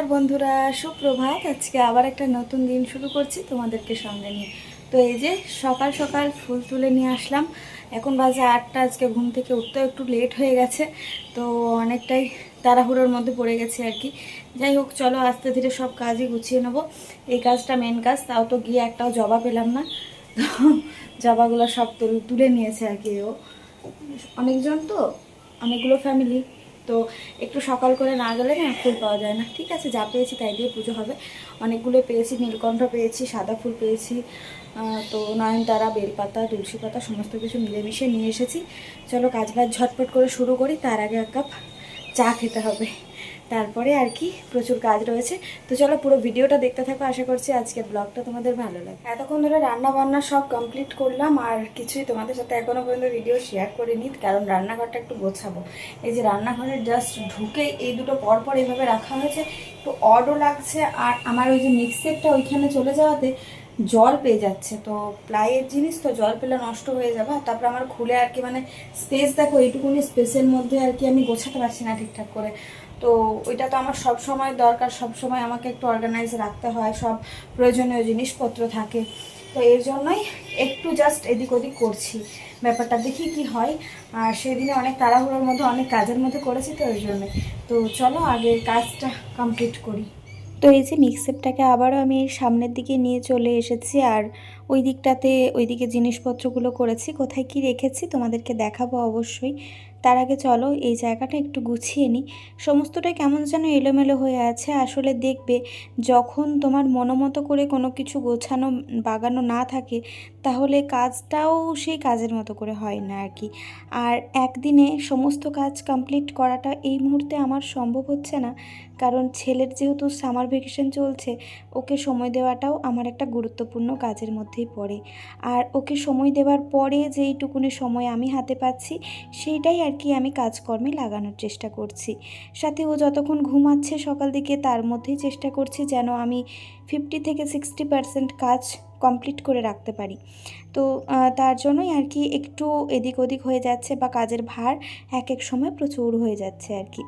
নমস্কার বন্ধুরা, সুপ্রভাত। আজকে আবার একটা নতুন দিন শুরু করছি তোমাদেরকে সঙ্গে নিয়ে। তো এই যে সকাল সকাল ফুল তুলে নিয়ে আসলাম। এখন বাজে আটটা, আজকে ঘুম থেকে উঠতেও একটু লেট হয়ে গেছে, তো অনেকটাই তাড়াহুড়োর মধ্যে পড়ে গেছে আর কি। যাই হোক, চলো আস্তে ধীরে সব কাজই গুছিয়ে নেব। এই কাজটা মেন কাজ, তাও তো গিয়ে একটাও জবা পেলাম না। জবাগুলো সব তুলে নিয়েছে আর কি ও। অনেকজন তো, অনেকগুলো ফ্যামিলি তো একটু সকাল করে না গেলে না ফুল পাওয়া যায় না। ঠিক আছে, যা পেয়েছি তাই দিয়ে পুজো হবে। অনেকগুলো পেয়েছি, নীলকণ্ঠ পেয়েছি, সাদা ফুল পেয়েছি তো নয়নতারা, বেলপাতা তুলসী পাতা সমস্ত কিছু মিলেমিশে নিয়ে এসেছি। চলো কাজ বাজ ঝটপট করে শুরু করি, তার আগে এক কাপ চা খেতে হবে। তারপরে আর কি প্রচুর কাজ রয়েছে। তো চলো পুরো ভিডিওটা দেখতে থাকো, আশা করছি আজকের ব্লগটা তোমাদের ভালো লাগে এতক্ষণ ধরে রান্না বান্না সব কমপ্লিট করলাম, আর কিছুই তোমাদের সাথে এখনও পর্যন্ত ভিডিও শেয়ার করিনি, কারণ রান্নাঘরটা একটু গোছাবো। এই যে রান্নাঘরে জাস্ট ঢুকে এই দুটো পরপর এইভাবে রাখা হয়েছে, একটু অডও লাগছে, আর আমার ওই যে মিক্সেরটা ওইখানে চলে যাওয়াতে জল পেয়ে যাচ্ছে। তো প্লাইয়ের জিনিস তো জল পেলে নষ্ট হয়ে যাবে তারপরে আমার খুলে আর কি মানে স্পেস দেখো, এইটুকুনি স্পেসের মধ্যে আর কি আমি গোছাতে পারছি না ঠিকঠাক করে। তো ওইটা তো আমার সব সময় দরকার, সব সময় আমাকে একটু অর্গানাইজ রাখতে হয়, সব প্রয়োজনীয় জিনিসপত্র থাকে। তো এর জন্যই একটু জাস্ট এদিক ওদিক করছি। ব্যাপারটা দেখি কি হয়। আর সেদিনে অনেক তাড়াহুড়োর মধ্যে, অনেক কাজের মধ্যে করেছি তো ওই জন্য। তো চলো আগে কাজটা কমপ্লিট করি। তো এই যে মিক্সেপটাকে আবারও আমি সামনের দিকে নিয়ে চলে এসেছি, আর ওই দিকটাতে ওইদিকে জিনিসপত্রগুলো করেছি। কোথায় কি রেখেছি তোমাদেরকে দেখাবো অবশ্যই। তার আগে চলো, এই জায়গাটা একটু গুছিয়ে নিই সমস্তটাই কেমন যেন এলোমেলো হয়ে আছে। আসলে দেখবে, যখন তোমার মনোমতো করে কোনো কিছু গোছানো, বাগানো না থাকে, তাহলে কাজটাও সেই কাজের মতো করে হয় না আর কি। আর একদিনে সমস্ত কাজ কমপ্লিট করাটা এই মুহূর্তে আমার সম্ভব হচ্ছে না। কারণ ছেলের যেহেতু সামার ভ্যাকেশন চলছে, ওকে সময় দেওয়াটাও আমার একটা গুরুত্বপূর্ণ কাজের মধ্যেই পড়ে। আর ওকে সময় দেওয়ার পরে যেইটুকুনি সময় আমি হাতে পাচ্ছি, সেইটাই আর কি আমি কাজকর্মে লাগানোর চেষ্টা করছি। সাথে ও যতক্ষণ ঘুমাচ্ছে সকাল দিকে তার মধ্যেই চেষ্টা করছি যেন আমি ফিফটি থেকে সিক্সটি পার্সেন্ট কাজ কমপ্লিট করে রাখতে পারি। তো তার জন্যই আর কি একটু এদিক ওদিক হয়ে যাচ্ছে বা কাজের ভার এক এক সময় প্রচুর হয়ে যাচ্ছে আর কি।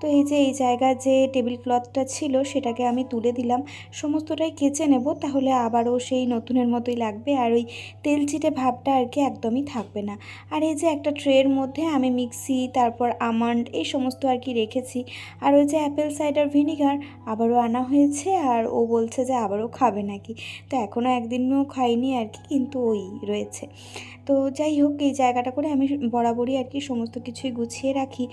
তো এই যে, এই জায়গায় যে টেবিল ক্লথটা ছিল সেটাকে আমি তুলে দিলাম। সমস্তটাই কেচে নেব, তাহলে আবারও সেই নতুনের মতোই লাগবে আর ওই তেল চিটে ভাবটা আর কি একদমই থাকবে না। আর এই যে একটা ট্রের মধ্যে আমি মিক্সি তারপর আমন্ড এই সমস্ত আর কি রেখেছি। আর ওই যে অ্যাপেল সাইডার ভিনিগার আবারও আনা হয়েছে আর ও বলছে যে আবারও খাবে নাকি। তো এখনও একদিনও খাইনি আর কি কিন্তু ওই রয়েছে। তো যাই হোক, এই জায়গাটা করে আমি বরাবরই আর কি সমস্ত কিছুই গুছিয়ে রাখি,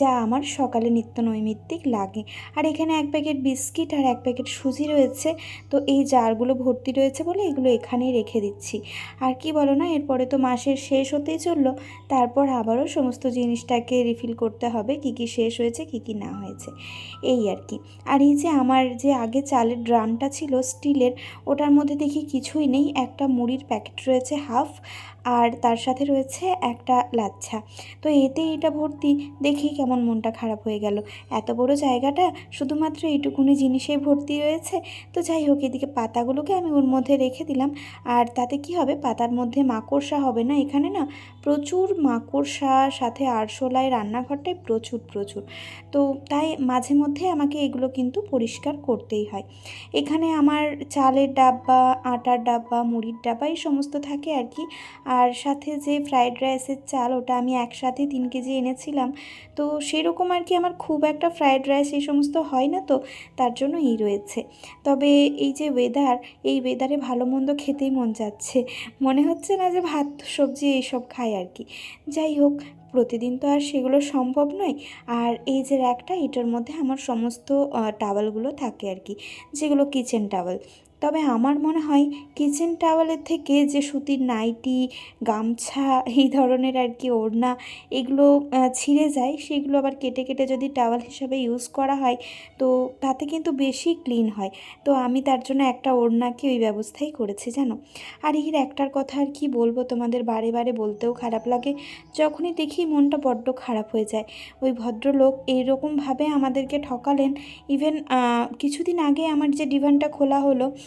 যা আমার সকালে নিত্য নৈমিত্তিক লাগে। আর এখানে এক প্যাকেট বিস্কিট আর এক প্যাকেট সুজি রয়েছে, তো এই জারগুলো ভর্তি রয়েছে বলে এগুলো এখানেই রেখে দিচ্ছি। আর কি বলো না, এরপরে তো মাসের শেষ হতেই চলল, তারপর আবারও সমস্ত জিনিসটাকে রিফিল করতে হবে, কি কি শেষ হয়েছে, কি কি না হয়েছে, এই আর কি। আর এই যে আমার যে আগে চালের ড্রামটা ছিল স্টিলের, ওটার মধ্যে দেখি কিছুই নেই, একটা মুড়ির প্যাকেট রয়েছে হাফ আর তার সাথে রয়েছে একটা লাচ্ছা। তো এতে এটা ভর্তি দেখেই কেমন মনটা খারাপ হয়ে গেল। এত বড় জায়গাটা শুধুমাত্র এইটুকুনি জিনিসেই ভর্তি রয়েছে। তো যাই হোক, এদিকে পাতাগুলোকে আমি ওর মধ্যে রেখে দিলাম। আর তাতে কি হবে? পাতার মধ্যে মাকড়সা হবে না? এখানে না প্রচুর মাকড়সা, সাথে আরশোলায় রান্নাঘরটায় প্রচুর প্রচুর। তো তাই মাঝে মধ্যে আমাকে এগুলো কিন্তু পরিষ্কার করতেই হয়। এখানে আমার চালের ডাব্বা, আটার ডাব্বা, মুড়ির ডাব্বা এই সমস্ত থাকে আর কি। আর সাথে যে ফ্রাইড রাইসের চাল, ওটা আমি একসাথে তিন কেজি এনেছিলাম। তো সেরকম আর কি আমার খুব একটা ফ্রাইড রাইস এই সমস্ত হয় না তো, তার জন্য এই রয়েছে। তবে এই যে ওয়েদার এই ওয়েদারে ভালো মন্দ খেতেই মন যাচ্ছে। মনে হচ্ছে না যে ভাত, সবজি এইসব খাই আর কি। যাই হোক, প্রতিদিন তো আর সেগুলো সম্ভব নয়। আর এই যে র্যাকটা এটার মধ্যে আমার সমস্ত টাওয়ালগুলো থাকে আর কি, যেগুলো কিচেন টাওয়াল তবে আমার মনে হয় কিচেন টাওয়ালের থেকে যে সুতির নাইটি, গামছা, এই ধরনের আর কি ওড়না, এগুলো ছিঁড়ে যায়, সেগুলো আবার কেটে কেটে যদি টাওয়াল হিসাবে ইউজ করা হয়, তো তাতে কিন্তু বেশি ক্লিন হয়। তো আমি তার জন্য একটা ওড়নাকে ওই ব্যবস্থাই করেছি, জানো? আর এর একটার কথা আর কি বলব, তোমাদের বারে বারে বলতেও খারাপ লাগে। যখনই দেখি মনটা বড্ড খারাপ হয়ে যায়। ওই ভদ্রলোক এইরকমভাবে আমাদেরকে ঠকালেন। ইভেন কিছুদিন আগে আমার যে ডিভানটা খোলা হলো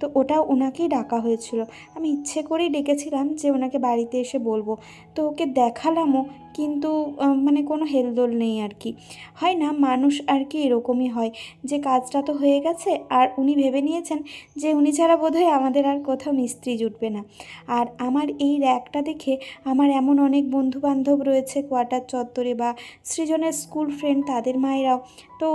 তো ওটাও ওনাকেই ডাকা হয়েছিল। আমি ইচ্ছে করেই ডেকেছিলাম যে ওনাকে বাড়িতে এসে বলব। তো ওকে দেখালামও, কিন্তু মানে কোনো হেলদোল নেই আর কি। হয় না, মানুষ আর কি এরকমই হয়। যে কাজটা তো হয়ে গেছে, আর উনি ভেবে নিয়েছেন যে উনি ছাড়া বোধহয় আমাদের আর কোথাও মিস্ত্রি জুটবে না। আর আমার এই র্যাকটা দেখে আমার এমন অনেক বন্ধু বান্ধব রয়েছে, কোয়ার্টার চত্বরে বা সৃজনের স্কুল ফ্রেন্ড, তাদের মায়েরাও। তো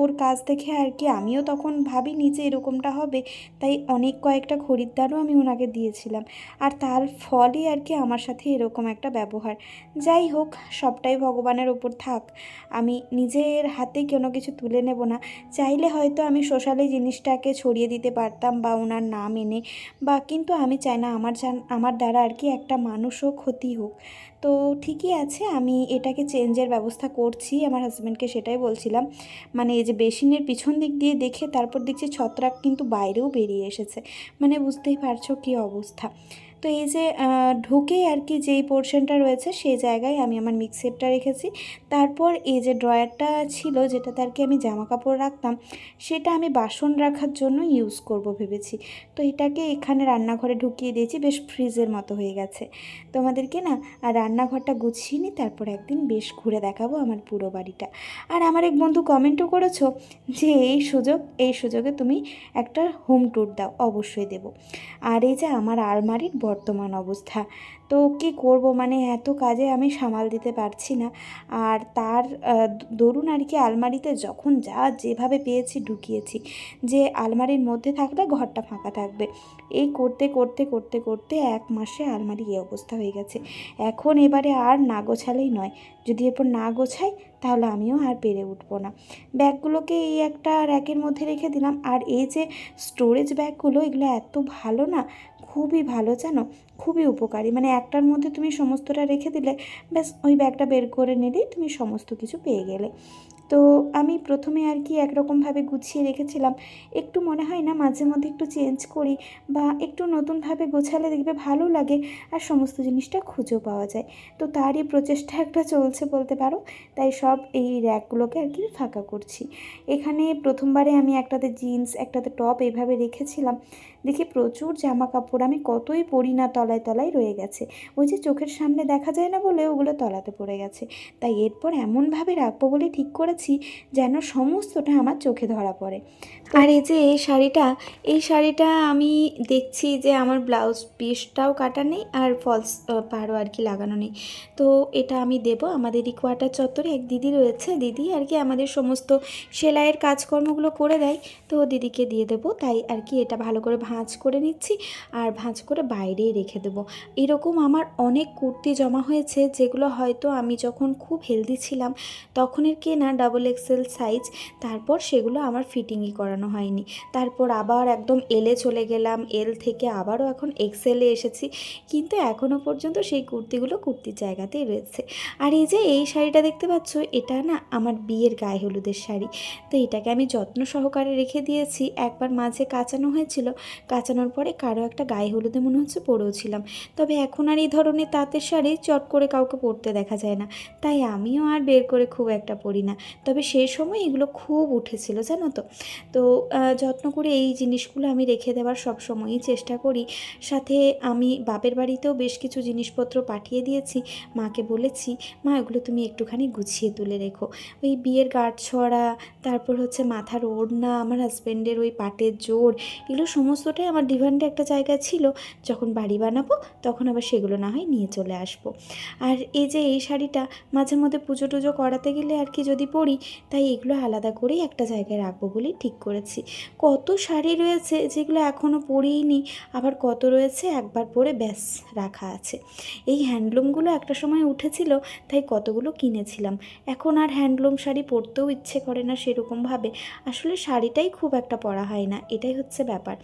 ওর কাজ দেখে আর কি আমিও তখন ভাবিনি যে এরকমটা হবে। তাই অনেক কয়েকটা খরিদ্দারও আমি ওনাকে দিয়েছিলাম। আর তার ফলই আর কি আমার সাথে এরকম একটা ব্যবহার। যাই হোক, সবটাই ভগবানের ওপর থাক। আমি নিজের হাতে কোনো কিছু তুলে নেব না? চাইলে হয়তো আমি সোশ্যালে জিনিসটাকে ছড়িয়ে দিতে পারতাম বা ওনার নাম এনে। বা কিন্তু আমি চাই না, আমার আমার দ্বারা আর কি একটা মানুষও ক্ষতি হোক। তো ঠিকই আছে, আমি এটাকে চেঞ্জের ব্যবস্থা করছি, আমার হাজব্যান্ডকে সেটাই বলছিলাম। মানে এই যে বেসিনের পিছন দিক দিয়ে দেখে তারপর দেখছি ছত্রাক কিন্তু বাইরেও বেরিয়ে এসেছে। মানে বুঝতেই পারছ কি অবস্থা। তো এই যে ঢুকেই আর কি যেই পোর্শনটা রয়েছে সেই জায়গায় আমি আমার মিক্সেপটা রেখেছি। তারপর এই যে ড্রয়ারটা ছিল যেটাতে আর কি আমি জামা কাপড় রাখতাম, সেটা আমি বাসন রাখার জন্য ইউজ করব ভেবেছি। তো এটাকে এখানে রান্নাঘরে ঢুকিয়ে দিয়েছি, বেশ ফ্রিজের মতো হয়ে গেছে। তোমাদেরকে না আর রান্নাঘরটা গুছিয়ে নিই তারপর একদিন বেশ ঘুরে দেখাবো আমার পুরো বাড়িটা। আর আমার এক বন্ধু কমেন্টও করেছ যে, এই সুযোগ, এই সুযোগে তুমি একটা হোম ট্যুর দাও, অবশ্যই দেব। আর এই যে আমার আলমারির বর্তমান অবস্থা। তো কি করব? মানে এত কাজে আমি সামাল দিতে পারছি না। আর তার দরুন আর কি আলমারিতে যখন যা যেভাবে পেয়েছি ঢুকিয়েছি, যে আলমারির মধ্যে থাকলে ঘরটা ফাঁকা থাকবে। এই করতে করতে করতে করতে এক মাসে আলমারি এই অবস্থা হয়ে গেছে। এখন এবারে আর না গোছালেই নয়। যদি এরপর না গোছাই, তাহলে আমিও আর পেরে উঠবো না। ব্যাগগুলোকে এই একটা র্যাকের মধ্যে রেখে দিলাম। আর এই যে স্টোরেজ ব্যাগগুলো, এগুলো এত ভালো না খুবই ভালো, জানো? খুবই উপকারী। মানে একটার মধ্যে তুমি সমস্তটা রেখে দিলে, ব্যাস ওই ব্যাগটা বের করে নিলেই তুমি সমস্ত কিছু পেয়ে গেলে। তো আমি প্রথমে আর কি একরকমভাবে গুছিয়ে রেখেছিলাম। একটু মনে হয় না মাঝে মধ্যে একটু চেঞ্জ করি বা একটু নতুনভাবে গোছালে দেখবে ভালো লাগে আর সমস্ত জিনিসটা খুঁজেও পাওয়া যায়। তো তারই প্রচেষ্টা একটা চলছে বলতে পারো। তাই সব এই র্যাকগুলোকে আর কি ফাঁকা করছি। এখানে প্রথমবারে আমি একটাতে জিন্স, একটাতে টপ এইভাবে রেখেছিলাম। দেখি প্রচুর জামা কাপড় আমি কতই পরি না তলায় তলায় রয়ে গেছে। ওই যে চোখের সামনে দেখা যায় না বলে ওগুলো তলাতে পড়ে গেছে। তাই এরপর এমনভাবে রাখব বলে ঠিক করেছি যেন সমস্তটা আমার চোখে ধরা পড়ে। আর এই যে এই শাড়িটা এই শাড়িটা আমি দেখছি যে আমার ব্লাউজ পিসটাও কাটা নেই আর ফলস পাড়ও আর কি লাগানো নেই। তো এটা আমি দেব আমাদেরই কোয়ার্টার চত্বরে, এক দিদি রয়েছে, দিদি আর কি আমাদের সমস্ত সেলাইয়ের কাজকর্মগুলো করে দেয়, তো দিদিকে দিয়ে দেবো, তাই আর কি এটা ভালো করে ভাঁজ করে নিচ্ছি আর ভাঁজ করে বাইরেই রেখে দেবো। এরকম আমার অনেক কুর্তি জমা হয়েছে যেগুলো হয়তো আমি যখন খুব হেলদি ছিলাম, তখনের কেনা ডাবল এক্সেল সাইজ তারপর সেগুলো আমার ফিটিংই করানো হয়নি। তারপর আবার একদম এলে চলে গেলাম। এল থেকে আবারও এখন এক্সেলে এসেছি। কিন্তু এখনও পর্যন্ত সেই কুর্তিগুলো কুর্তির জায়গাতেই রয়েছে। আর এই যে এই শাড়িটা দেখতে পাচ্ছ, এটা না আমার বিয়ের গায়ে হলুদের শাড়ি। তো এটাকে আমি যত্ন সহকারে রেখে দিয়েছি। একবার মাঝে কাচানো হয়েছিল। কাচানোর পরে কারও একটা গায়ে হলুদে মনে হচ্ছে পরেওছিলাম তবে এখন আর এই ধরনের তাঁতের শাড়ি চট করে কাউকে পরতে দেখা যায় না। তাই আমিও আর বের করে খুব একটা পরি না। তবে সেই সময় এগুলো খুব উঠেছিল, জানো তো? তো যত্ন করে এই জিনিসগুলো আমি রেখে দেওয়ার সব সময়ই চেষ্টা করি। সাথে আমি বাপের বাড়িতেও বেশ কিছু জিনিসপত্র পাঠিয়ে দিয়েছি। মাকে বলেছি, মা, এগুলো তুমি একটুখানি গুছিয়ে তুলে রেখো। ওই বিয়ের গাঁট ছড়া, তারপর হচ্ছে মাথার ওড়না, আমার হাজব্যান্ডের ওই পাটের জোর, এগুলো সমস্তটাই আমার ডিভান্ডে একটা জায়গা ছিল। যখন বাড়ি বানাবো, তখন আবার সেগুলো না হয় নিয়ে চলে আসব। আর এই যে এই শাড়িটা, মাঝে মধ্যে পুজো টুজো করাতে গেলে আর কি যদি পরি, তাই এগুলো আলাদা করেই একটা জায়গায় রাখব বলেই ঠিক করেছি। কত শাড়ি রয়েছে যেগুলো এখনও পরিনি আবার কত রয়েছে একবার পরে ব্যাস রাখা আছে। এই হ্যান্ডলুমগুলো একটা সময় উঠেছিল, তাই কতগুলো কিনেছিলাম। এখন আর হ্যান্ডলুম শাড়ি পরতেও ইচ্ছে করে না সেরকমভাবে। আসলে শাড়িটাই খুব একটা পরা হয় না, এটাই হচ্ছে ব্যাপার।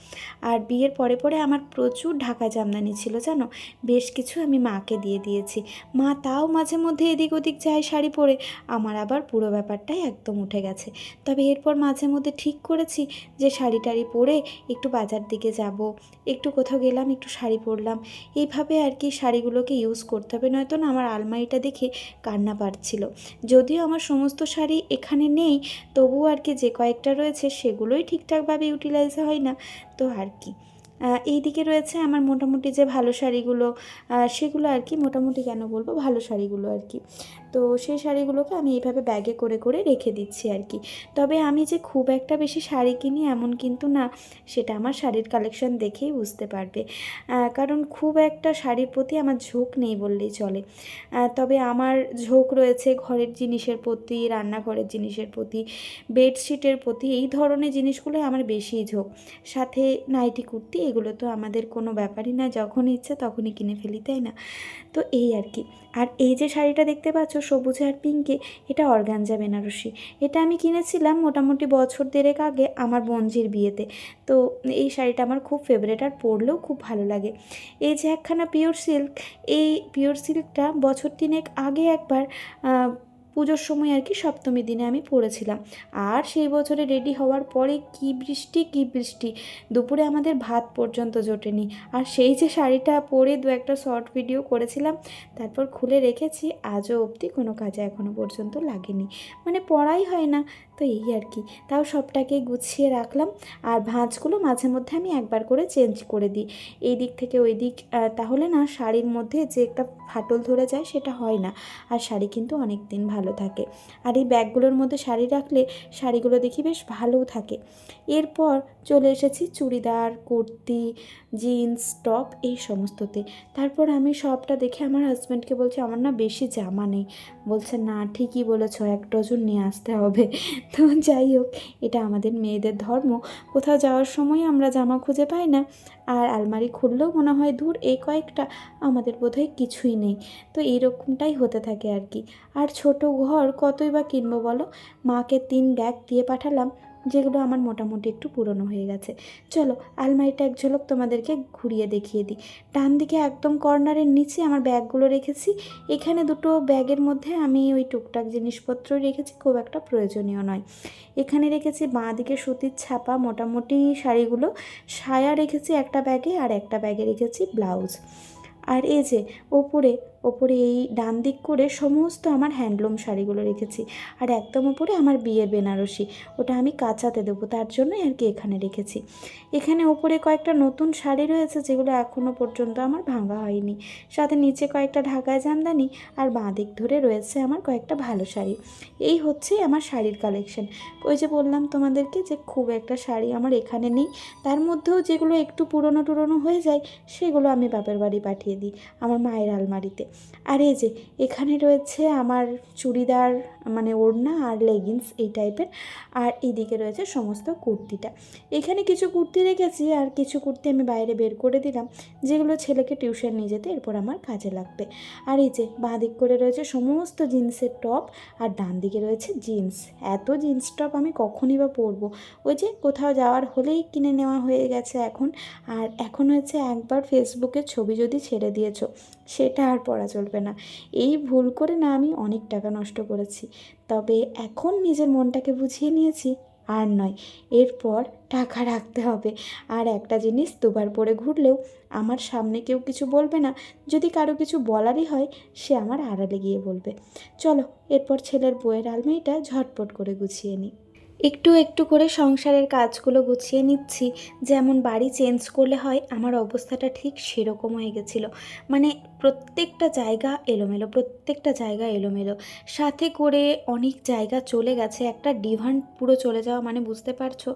আর বিয়ের পরে পরে আমার প্রচুর ঢাকা জামদানি ছিল, জানো? বেশ কিছু আমি মাকে দিয়ে দিয়েছি। মা তাও মাঝে মধ্যে এদিক ওদিক যায় শাড়ি পরে, আমার আবার পুরো ব্যাপারটাই একদম উঠে গেছে। তবে এরপর মাঝে মধ্যে ঠিক করেছি যে শাড়ি টাড়ি পরে একটু বাজার দিকে যাব। একটু কোথাও গেলাম, একটু শাড়ি পরলাম। এইভাবে আর কি শাড়িগুলোকে ইউজ করতে হবে। নয়তো না আমার আলমারিটা দেখে কান্না পাচ্ছিল যদিও আমার সমস্ত শাড়ি এখানে নেই, তবুও আর কি যে কয়েকটা রয়েছে সেগুলোই ঠিকঠাকভাবে ইউটিলাইজ হয় না। তো আর কি। এই দিকে রয়েছে আমার মোটামুটি যে ভালো শাড়িগুলো সেগুলো আর কি মোটামুটি কেন বলব, ভালো শাড়িগুলো আর কি। তো সেই শাড়িগুলোকে আমি এইভাবে ব্যাগে করে করে রেখে দিচ্ছি আর কি। তবে আমি যে খুব একটা বেশি শাড়ি কিনি এমন কিন্তু না, সেটা আমার শাড়ির কালেকশন দেখেই বুঝতে পারবে। কারণ খুব একটা শাড়ির প্রতি আমার ঝোঁক নেই বললেই চলে। তবে আমার ঝোঁক রয়েছে ঘরের জিনিসের প্রতি, রান্নাঘরের জিনিসের প্রতি বেডশিটের প্রতি, এই ধরনের জিনিসগুলো আমার বেশি ঝোঁক। সাথে নাইটি কুর্তি এগুলো তো আমাদের কোনো ব্যাপারই না, যখন ইচ্ছে তখনই কিনে ফেলি, তাই না? তো এই আর কি। আর এই যে শাড়িটা দেখতে পাচ্ছ, সবুজ আর পিঙ্কে এটা অর্গানজা বেনারসি। এটা আমি কিনেছিলাম মোটামুটি বছর দেড়েক আগে আমার বঞ্জির বিয়েতে। তো এই শাড়িটা আমার খুব ফেভারেট আর পরলেও খুব ভালো লাগে। এই যে একখানা পিওর সিল্ক এই পিওর সিল্কটা বছর তিনেক আগে একবার পুজোর সময় আর কি সপ্তমী দিনে আমি পরেছিলাম আর সেই বছরে রেডি হওয়ার পরে কি বৃষ্টি কি বৃষ্টি? দুপুরে আমাদের ভাত পর্যন্ত জোটেনি। আর সেই যে শাড়িটা পরে দু একটা শর্ট ভিডিও করেছিলাম, তারপর খুলে রেখেছি, আজও অবধি কোনো কাজে এখনও পর্যন্ত লাগেনি। মানে পড়াই হয় না, তো এই আর কি। তাও সবটাকে গুছিয়ে রাখলাম, আর ভাঁজগুলো মাঝে মধ্যে আমি একবার করে চেঞ্জ করে দিই। এই দিক থেকে ওই দিক তাহলে না শাড়ির মধ্যে যে একটা ফাটল ধরে যায় সেটা হয় না। আর শাড়ি কিন্তু অনেক দিন ভালো থাকে। আর এই ব্যাগগুলোর মধ্যে শাড়ি রাখলে শাড়িগুলো দেখি বেশ ভালোও থাকে। এরপর চলে এসেছি চুড়িদার, কুর্তি, জিন্স, টপ এই সমস্ততে। তারপর আমি সবটা দেখে আমার হাজব্যান্ডকে বলছি, আমার না বেশি জামা নেই। বলছে, না, ঠিকই বলেছ, এক ডজন নিয়ে আসতে হবে। তো যাই হোক, এটা আমাদের মেয়েদের ধর্ম। কোথাও যাওয়ার সময় আমরা জামা খুঁজে পাই না। আর আলমারি খুললেও মনে হয় দূর এই কয়েকটা আমাদের বোধহয় কিছুই নেই। তো এইরকমটাই হতে থাকে আর কি। আর ছোট ঘর কতই বা কিনবো বলো? মাকে তিন ব্যাগ দিয়ে পাঠালাম। যেগুলো আমার মোটামুটি একটু পুরনো হয়ে গেছে। চলো, আলমারিটা এক ঝলক তোমাদেরকে ঘুরিয়ে দেখিয়ে দিই। ডান দিকে একদম কর্নারের নিচে আমার ব্যাগগুলো রেখেছি। এখানে দুটো ব্যাগের মধ্যে আমি ওই টুকটাক জিনিসপত্র রেখেছি, খুব একটা প্রয়োজনীয় নয়। এখানে রেখেছি বাঁ দিকে সুতির ছাপা, মোটামুটি শাড়িগুলো। সায়া রেখেছি একটা ব্যাগে আর একটা ব্যাগে রেখেছি ব্লাউজ। আর এই যে, ওপরে ওপরে এই ডান দিক করে সমস্ত আমার হ্যান্ডলুম শাড়িগুলো রেখেছি। আর একদম ওপরে আমার বিয়ের বেনারসি। ওটা আমি কাঁচাতে দেবো, তার জন্যই আর কি এখানে রেখেছি। এখানে ওপরে কয়েকটা নতুন শাড়ি রয়েছে, যেগুলো এখনও পর্যন্ত আমার ভাঙা হয়নি। সাথে নিচে কয়েকটা ঢাকায় জামদানি, আর বাঁ দিক ধরে রয়েছে আমার কয়েকটা ভালো শাড়ি। এই হচ্ছে আমার শাড়ির কালেকশন। ওই যে বললাম তোমাদেরকে যে খুব একটা শাড়ি আমার এখানে নেই। তার মধ্যেও যেগুলো একটু পুরনো টুরনো হয়ে যায়, সেগুলো আমি বাপের বাড়ি পাঠিয়ে দিই আমার মায়ের আলমারিতে। আর এই যে, এখানে রয়েছে আমার চুড়িদার মানে ওড়না আর লেগিংস এই টাইপের আর এইদিকে রয়েছে সমস্ত কুর্তিটা। এখানে কিছু কুর্তি রেখেছি আর কিছু কুর্তি আমি বাইরে বের করে দিলাম, যেগুলো ছেলেকে টিউশন নিয়ে যেতে এরপর আমার কাজে লাগবে। আর এই যে, বাঁ দিক করে রয়েছে সমস্ত জিন্সের টপ আর ডান দিকে রয়েছে জিন্স। এত জিন্স টপ আমি কখনই বা পরবো। ওই যে, কোথাও যাওয়ার হলেই কিনে নেওয়া হয়ে গেছে এখন। আর এখন হয়েছে একবার ফেসবুকে ছবি যদি ছেড়ে দিয়েছ সেটা আর পড়া চলবে না। এই ভুল করে না আমি অনেক টাকা নষ্ট করেছি। তবে এখন নিজের মনটাকে বুঝিয়ে নিয়েছি, আর নয়, এরপর টাকা রাখতে হবে। আর একটা জিনিস দুবার পরে ঘুরলেও আমার সামনে কেউ কিছু বলবে না। যদি কারও কিছু বলারই হয়, সে আমার আড়ালে গিয়ে বলবে। চলো, এরপর ছেলের বইয়ের আলমারিটা ঝটপট করে গুছিয়ে নিই। একটু একটু করে সংসারের কাজগুলো গুছিয়ে নিচ্ছি। যেমন বাড়ি চেঞ্জ করলে হয়, আমার অবস্থাটা ঠিক সেরকম হয়ে গেছিল। মানে প্রত্যেকটা জায়গা এলোমেলো, প্রত্যেকটা জায়গা এলোমেলো। সাথে করে অনেক জায়গা চলে গেছে, একটা ডিভান পুরো চলে যাওয়া মানে বুঝতে পারছ?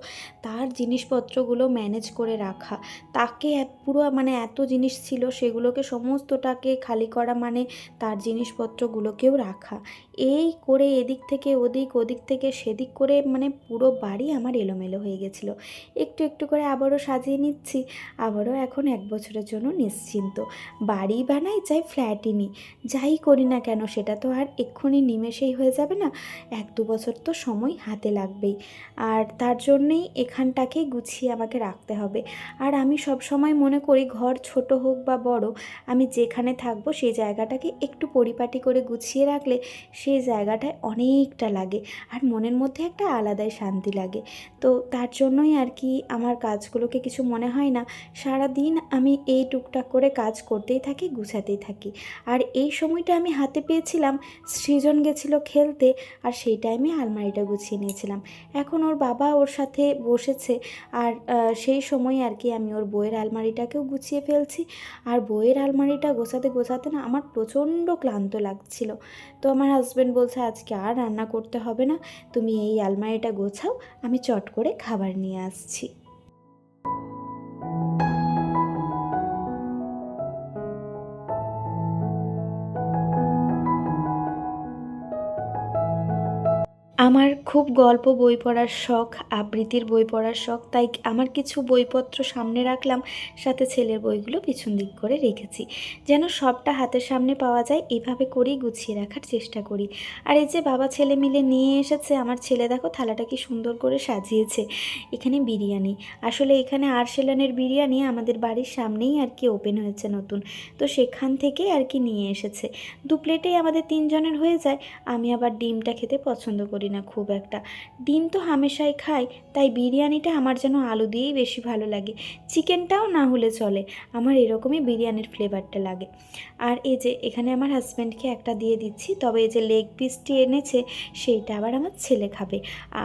তার জিনিসপত্রগুলো ম্যানেজ করে রাখা। তাকে পুরো মানে এত জিনিস ছিল, সেগুলোকে সমস্তটাকে খালি করা মানে তার জিনিসপত্রগুলোকেও রাখা। এই করে এদিক থেকে ওদিক ওদিক থেকে সেদিক করে মানে মানে পুরো বাড়ি আমার এলোমেলো হয়ে গেছিল। একটু একটু করে আবারও সাজিয়ে নিচ্ছি। আবারও এখন এক বছরের জন্য নিশ্চিন্ত। বাড়ি বানাই চাই ফ্ল্যাটই নিই। যাই করি না কেন সেটা তো আর এক্ষুনি নিমেষেই হয়ে যাবে না। এক দু বছর তো সময় হাতে লাগবেই। আর তার জন্যেই এখানটাকেই গুছিয়ে আমাকে রাখতে হবে। আর আমি সব সময় মনে করি ঘর ছোট হোক বা বড়, আমি যেখানে থাকব সেই জায়গাটাকে একটু পরিপাটি করে গুছিয়ে রাখলে সেই জায়গাটায় অনেকটা লাগে। আর মনের মধ্যে একটা আলাদাই শান্তি লাগে। তো তার জন্যই আর কি আমার কাজগুলোকে কিছু মনে হয় না। সারা দিন আমি এই টুকটাক করে কাজ করতেই থাকি, গুছাতেই থাকি। আর এই সময়টা আমি হাতে পেয়েছিলাম, সৃজন গেছিল খেলতে আর সেই টাইমে আলমারিটা গুছিয়ে নিয়েছিলাম। এখন ওর বাবা ওর সাথে বসেছে আর সেই সময় আর কি আমি ওর বইয়ের আলমারিটাকেও গুছিয়ে ফেলছি। আর বইয়ের আলমারিটা গোছাতে গোছাতে না আমার প্রচণ্ড ক্লান্ত লাগছিল। তো আমার হাজব্যান্ড বলছে, আজকে আর রান্না করতে হবে না। তুমি এই আলমারিটা গোছাও আমি চট করে খাবার নিয়ে আসছি। আমার খুব গল্প বই পড়ার শখ, আবৃত্তির বই পড়ার শখ, তাই আমার কিছু বইপত্র সামনে রাখলাম, সাথে ছেলের বইগুলো পিছন দিক করে রেখেছি। যেন সবটা হাতের সামনে পাওয়া যায়, এভাবে করেই গুছিয়ে রাখার চেষ্টা করি। আর এই যে বাবা ছেলে মিলে নিয়ে এসেছে, আমার ছেলে দেখো থালাটা কি সুন্দর করে সাজিয়েছে। এখানে বিরিয়ানি। আসলে এখানে আরশেলানের বিরিয়ানি আমাদের বাড়ির সামনেই আর কি ওপেন হয়েছে নতুন। তো সেখান থেকে আর কি নিয়ে এসেছে। দু প্লেটেই আমাদের তিনজনের হয়ে যায়, আমি আবার ডিমটা খেতে পছন্দ করি না। খুব একটা। ডিম তো হামেশাই খাই, তাই বিরিয়ানিটা আমার যেন আলু দিয়েই বেশি ভালো লাগে। চিকেনটাও না হলে চলে, আমার এরকমই বিরিয়ানির ফ্লেভারটা লাগে। আর এই যে এখানে আমার হাজব্যান্ডকে একটা দিয়ে দিচ্ছি, তবে এই যে লেগ পিসটি এনেছে, সেইটা আবার আমার ছেলে খাবে।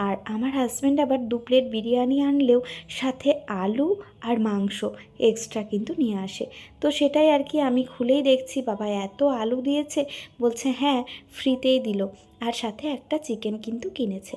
আর আমার হাজব্যান্ড আবার দু প্লেট বিরিয়ানি আনলেও সাথে আলু আর মাংস এক্সট্রা কিন্তু নিয়ে আসে। তো সেটাই আর কি আমি খুলেই দেখছি বাবা এত আলু দিয়েছে বলছে হ্যাঁ ফ্রিতেই দিল। আর সাথে একটা চিকেন কিন্তু কিনেছে।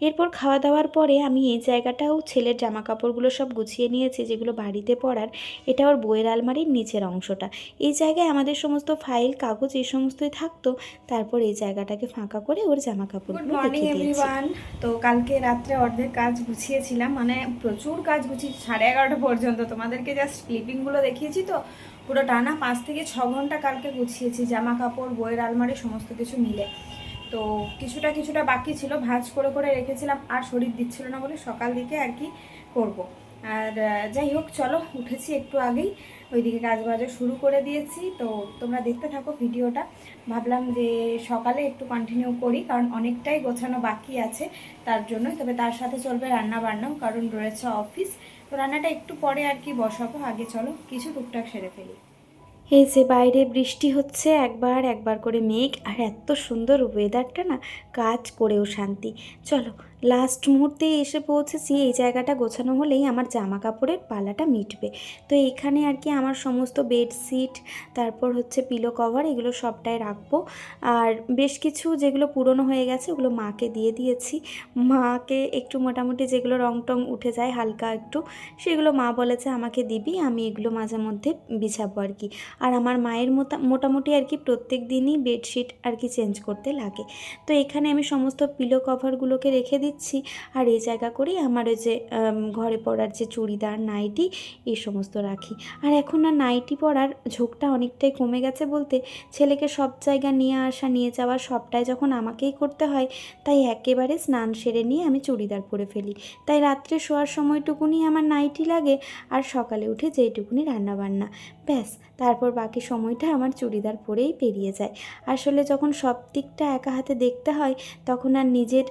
এরপর খাওয়া দাওয়ার পরে আমি এই জায়গাটাও ছেলের জামা কাপড়গুলো সব গুছিয়ে নিয়েছি যেগুলো বাড়িতে পরার। এটা ওর বইয়ের আলমারির নিচের অংশটা। এই জায়গায় আমাদের সমস্ত ফাইল কাগজ এই সমস্তই থাকতো। তারপর এই জায়গাটাকে ফাঁকা করে ওর জামা গুড মর্নিং এভরিওয়ান তো কালকে রাত্রে অর্ধেক কাজ গুছিয়েছিলাম মানে প্রচুর কাজ গুছিয়ে সাড়ে এগারোটা পর্যন্ত। তোমাদেরকে জাস্ট ক্লিপিংগুলো দেখিয়েছি তো, পুরো টানা পাঁচ থেকে ছ ঘণ্টা কালকে গুছিয়েছি জামা কাপড় বইয়ের আলমারি, সমস্ত কিছু মিলে। তো কিছুটা কিছুটা বাকি ছিল, ভাঁজ করে করে রেখেছিলাম, আর শরীর দিচ্ছিল না বলে সকাল দিকে আর কি করব। আর যাই হোক, চলো, উঠেছি একটু আগেই। ওইদিকে কাজ বাজও শুরু করে দিয়েছি, তো তোমরা দেখতে থাকো ভিডিওটা। ভাবলাম যে সকালে একটু কন্টিনিউ করি, কারণ অনেকটাই গোছানো বাকি আছে তার জন্যই, তবে তার সাথে চলবে রান্না বান্নাও কারণ রয়েছে অফিস তো রান্নাটা একটু পরে আর কি বসাবো, আগে চলো কিছু টুকটাক সেরে ফেলি। এই যে বাইরে বৃষ্টি হচ্ছে, একবার একবার করে মেঘ, আর এত সুন্দর ওয়েদারটা না, কাজ করেও শান্তি। চলো লাস্ট মুহূর্তে এসে পৌঁছেছি, এই জায়গাটা গোছানো হলেই আমার জামা কাপড়ের পালাটা মিটবে। তো এখানে আর কি আমার সমস্ত বেডশিট তারপর হচ্ছে পিলো কভার এগুলো সবটাই রাখব। আর বেশ কিছু যেগুলো পুরনো হয়ে গেছে, ওগুলো মাকে দিয়ে দিয়েছি। মাকে একটু মোটামুটি যেগুলো রং টং উঠে যায় হালকা একটু, সেগুলো মা বলেছে আমাকে দিবি, আমি এগুলো মাঝে মধ্যে বিছাবো আর কি। আর আমার মায়ের মোটা মোটামুটি আর কি প্রত্যেক দিনই বেডশিট আর কি চেঞ্জ করতে লাগে। তো এখানে আমি সমস্ত পিলো কভারগুলোকে রেখে দিচ্ছি। আর এই জায়গা করেই আমার ওই যে ঘরে পরার যে চুড়িদার, নাইটি, এই সমস্ত রাখি। আর এখন না নাইটি পরার ঝোঁকটা অনেকটাই কমে গেছে বলতে, ছেলেকে সব জায়গা নিয়ে আসা, নিয়ে যাওয়া, সবটাই যখন আমাকেই করতে হয়, তাই একেবারে স্নান সেরে নিয়ে আমি চুড়িদার পরে ফেলি। তাই রাত্রে শোয়ার সময়টুকুনি আমার নাইটি লাগে, আর সকালে উঠে যেইটুকুনি রান্না বান্না ব্যাস, তারপর বাকি সময়টা আমার চুড়িদার পরেই পেরিয়ে যায়। আসলে যখন সব দিকটা একা হাতে দেখতে হয়, তখন আর নিজের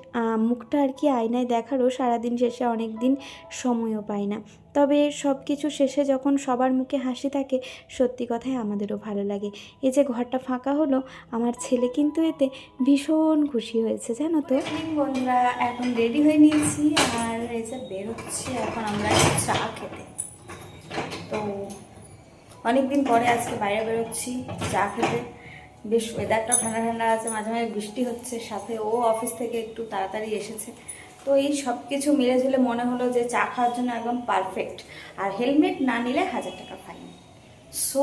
মুখটা আর কি আয়নায় দেখারও সারাদিন শেষে অনেক দিন সময়ও পাই না। তবে সব কিছু শেষে যখন সবার মুখে হাসি থাকে, সত্যি কথাই আমাদেরও ভালো লাগে। এই যে ঘরটা ফাঁকা হলো, আমার ছেলে কিন্তু এতে ভীষণ খুশি হয়েছে, জানো তো? ইভিনিং বন্ধুরা, এখন রেডি হয়ে নিয়েছি, আর এই যে বেরোচ্ছি, এখন আমরা চা খেতে। তো অনেকদিন পরে আজকে বাইরে বেরোচ্ছি চা খেতে। বেশ ওয়েদারটা ঠান্ডা ঠান্ডা আছে মাঝে মাঝে বৃষ্টি হচ্ছে সাথে ও অফিস থেকে একটু তাড়াতাড়ি এসেছে। তো এই সব কিছু মিলে ঝুলে মনে হলো যে চা খাওয়ার জন্য একদম পারফেক্ট আর হেলমেট না নিলে হাজার টাকা fine so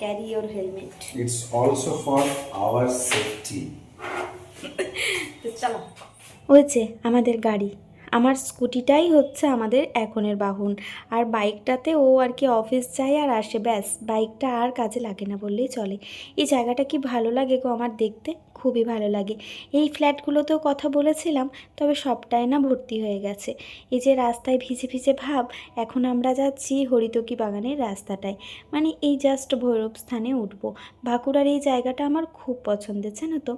carry your helmet It's also for our safety. তো চলো। হয়েছে আমাদের গাড়ি। আমার স্কুটিটাই হচ্ছে আমাদের এখনের বাহন। আর বাইকটাতে ও আর কি অফিস যায় আর আসে, ব্যাস। বাইকটা আর কাজে লাগে না বললেই চলে। এই জায়গাটা কি ভালো লাগে গো আমার দেখতে? খুবই ভালো লাগে। এই ফ্ল্যাটগুলোতেও কথা বলেছিলাম, তবে সবটাই না ভর্তি হয়ে গেছে। এই যে রাস্তায় ভিজে ভিজে ভাব, এখন আমরা যাচ্ছি হরিতকি বাগানের রাস্তাটায়। মানে এই জাস্ট ভৈরব স্থানে উঠবো। বাঁকুড়ার এই জায়গাটা আমার খুব পছন্দের, জানো তো?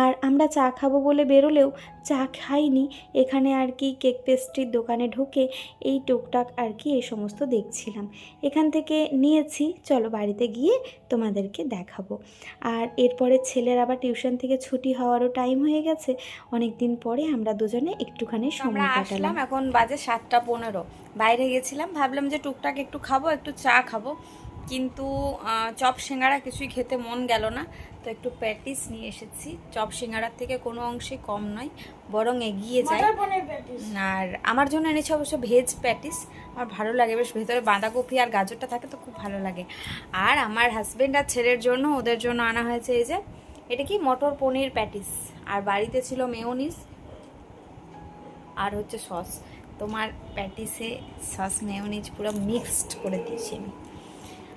আর আমরা চা খাব বলে বেরোলেও চা খাইনি। এখানে আর কি কেক পেস্ট্রির দোকানে ঢুকে এই টুকটাক আর কি এই সমস্ত দেখছিলাম। এখান থেকে নিয়েছি, চলো বাড়িতে গিয়ে তোমাদেরকে দেখাবো। আর এরপরে ছেলের আবার টিউশন থেকে ছুটি হওয়ারও টাইম হয়ে গেছে। অনেক দিন পরে আমরা দুজনে একটুখানি সময় কাটালাম। আসলাম এখন বাজে সাতটা পনেরো। বাইরে গেছিলাম ভাবলাম যে টুকটাক একটু খাব একটু চা খাব। কিন্তু চপ সিঙ্গারা কিছুই খেতে মন গেল না। তো একটু প্যাটিস নিয়ে এসেছি। চপ সিঙ্গারার থেকে কোনো অংশে কম নয় বরং এগিয়ে যায় আর আমার জন্য এনেছি অবশ্য ভেজ প্যাটিস। আমার ভালো লাগে বেশ ভেতরে বাঁধাকপি আর গাজরটা থাকে তো খুব ভালো লাগে। আর আমার হাজব্যান্ড আর ছেলের জন্য ওদের জন্য আনা হয়েছে এই যে এটা কি? মটর পনির প্যাটিস। আর বাড়িতে ছিল মেয়োনিজ আর হচ্ছে সস। তোমার প্যাটিসে সস, মেয়োনিজ পুরো মিক্সড করে দিয়েছি আমি।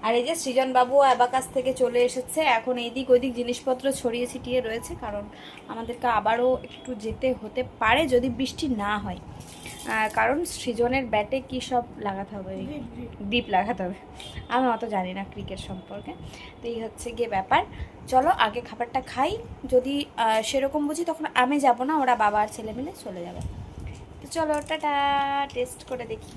আর এই যে সৃজন বাবু অ্যাবাকাস থেকে চলে এসেছে, এখন এইদিক ওইদিক জিনিসপত্র ছড়িয়ে ছিটিয়ে রয়েছে, কারণ আমাদেরকে আবারও একটু যেতে হতে পারে যদি বৃষ্টি না হয়। কারণ সৃজনের ব্যাটে কী সব লাগাতে হবে? ডিপ লাগাতে হবে। আমি অত জানি না ক্রিকেট সম্পর্কে। তো এই হচ্ছে গিয়ে ব্যাপার। চলো আগে খাবারটা খাই। যদি সেরকম বুঝি তখন আমি যাব না ওরা বাবা আর ছেলে মিলে চলে যাবে। তো চলো টাটা টেস্ট করে দেখি।